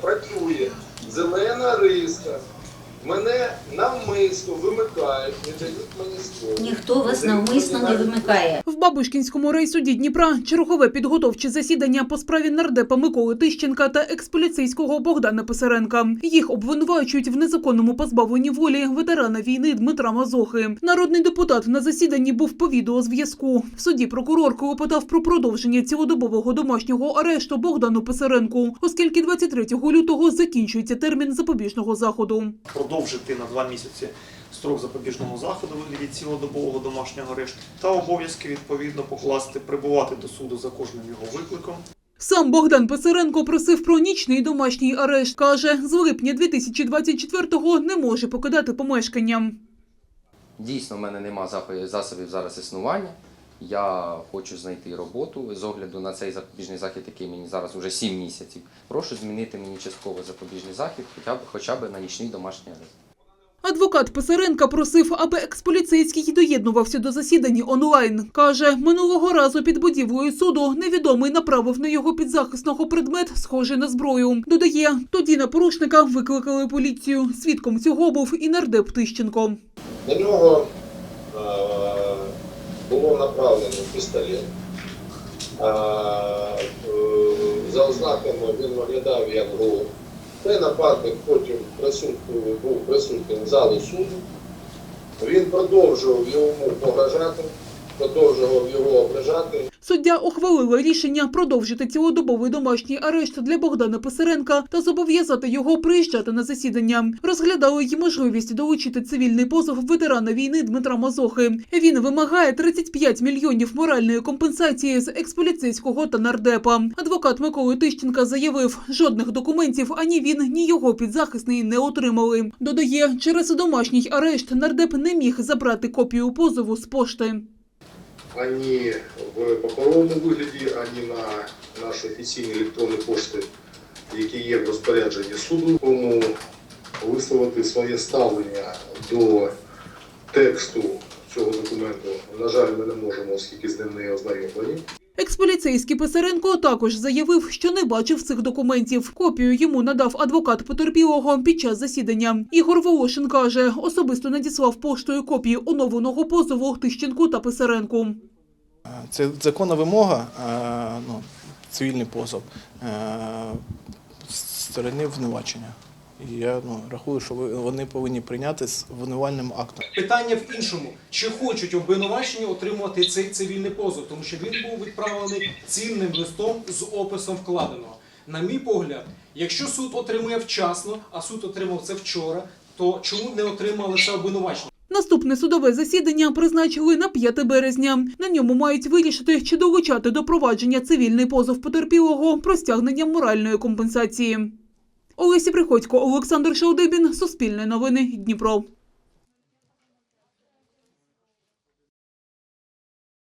працює зелена риска. Мене навмисно вимикають, не дають мені слово. Ніхто вас навмисно не вимикає. В Бабушкінському райсуді Дніпра чергове підготовче засідання по справі нардепа Миколи Тищенка та експоліцейського Богдана Писаренка. Їх обвинувачують в незаконному позбавленні волі ветерана війни Дмитра Мазохи. Народний депутат на засіданні був по відеозв'язку. В суді прокурор клопотав про продовження цілодобового домашнього арешту Богдану Писаренку, оскільки 23 лютого закінчується термін запобіжного заходу. Продовжити на два місяці строк запобіжного заходу у вигляді цілодобового домашнього арешту та обов'язки відповідно покласти прибувати до суду за кожним його викликом. Сам Богдан Писаренко просив про нічний домашній арешт. Каже, з липня 2024-го не може покидати помешкання. Дійсно, в мене нема засобів зараз існування. Я хочу знайти роботу з огляду на цей запобіжний захід, який мені зараз уже 7 місяців. Прошу змінити мені частково запобіжний захід, хоча б хоча б на нічний домашній арест. Адвокат Писаренка просив, аби експоліцейський доєднувався до засідань онлайн. Каже, минулого разу під будівлею суду невідомий направив на його підзахисного предмет, схожий на зброю. Додає, тоді на порушника викликали поліцію. Свідком цього був і нардеп Тищенко. На нього було направлено пістолет. Е, е, за ознаками він виглядав як гол. Цей нападник потім був присутнім в залі суду. Він продовжував йому погрожати, продовжував його ображати. Суддя ухвалила рішення продовжити цілодобовий домашній арешт для Богдана Писаренка та зобов'язати його приїжджати на засідання. Розглядали й можливість долучити цивільний позов ветерана війни Дмитра Мазохи. Він вимагає 35 мільйонів моральної компенсації з експоліцейського та нардепа. Адвокат Миколи Тищенка заявив, жодних документів ані він, ні його підзахисний не отримали. Додає, через домашній арешт нардеп не міг забрати копію позову з пошти. Ані в паперовому вигляді, ані на наші офіційні електронні пошти, які є в розпорядженні суду. Тому висловити своє ставлення до тексту цього документу, на жаль, ми не можемо, оскільки з ним не ознайомлені. Експоліцейський Писаренко також заявив, що не бачив цих документів. Копію йому надав адвокат потерпілого під час засідання. Ігор Волошин каже, особисто надіслав поштою копію оновленого позову Тищенку та Писаренку. Це законна вимога, е, ну, цивільний позов е, сторони обвинувачення. І я ну, рахую, що вони повинні прийняти з обвинувальним актом. Питання в іншому: чи хочуть обвинувачені отримувати цей цивільний позов, тому що він був відправлений цінним листом з описом вкладеного. На мій погляд, якщо суд отримує вчасно, а суд отримав це вчора, то чому не отримали це обвинувачення? Наступне судове засідання призначили на 5 березня. На ньому мають вирішити, чи долучати до провадження цивільний позов потерпілого про стягнення моральної компенсації. Олесі Приходько, Олександр Шаудибін, Суспільне новини, Дніпро.